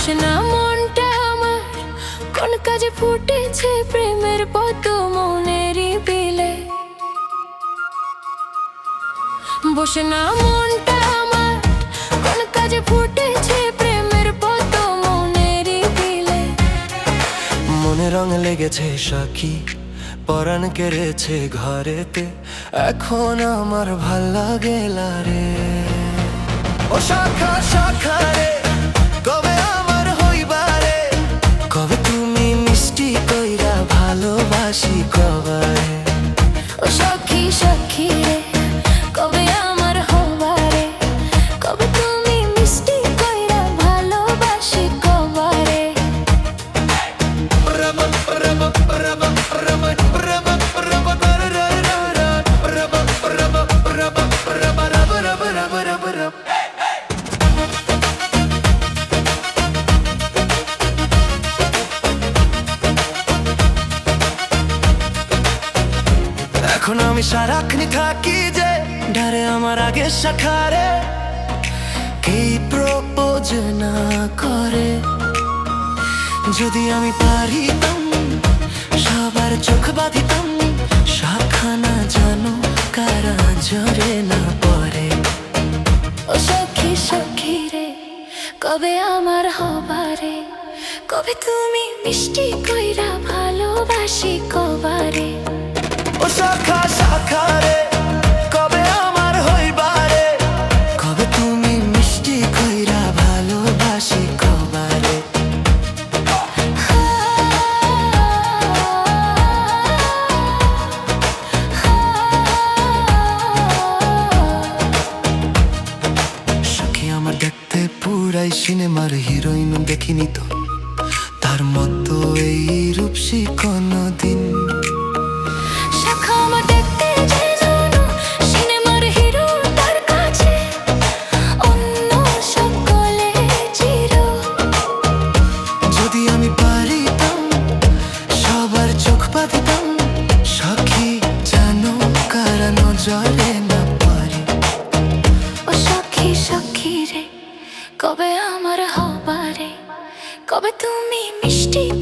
তৃষ্ণা মনটা আমার? কোন কাজে ফুটেছে প্রেমের পত মনেরই বিলে? বসে না মনটা আমার? কোন কাজে ফুটেছে প্রেমের পত মনেরই বিলে? মনে রং লেগেছে সাক্ষী, পরাণ কেড়েছে ঘরেতে। এখন আমার ভালো লাগে রে। ও শাখা শাখা রে। এখন আমি সারাক্ষণি থাকি যে ডারে আমার আগে শাখারে। কি প্রপোজ না করে? যদি আমি পারিতাম, সবার চোখ বাঁধিতাম শাখা না জানো কারা জরে না পরে ও সখী সখী রে, কবে আমার হবারে? কবে তুমি মিষ্টি কইরা ভালোবাসি কবারে? দেখতে পুরাই সিনেমার হিরোইন দেখিনি তো। তার মতো এই রূপসী কোনদিন কবে আমার হবারে? কবে তুমি মিষ্টি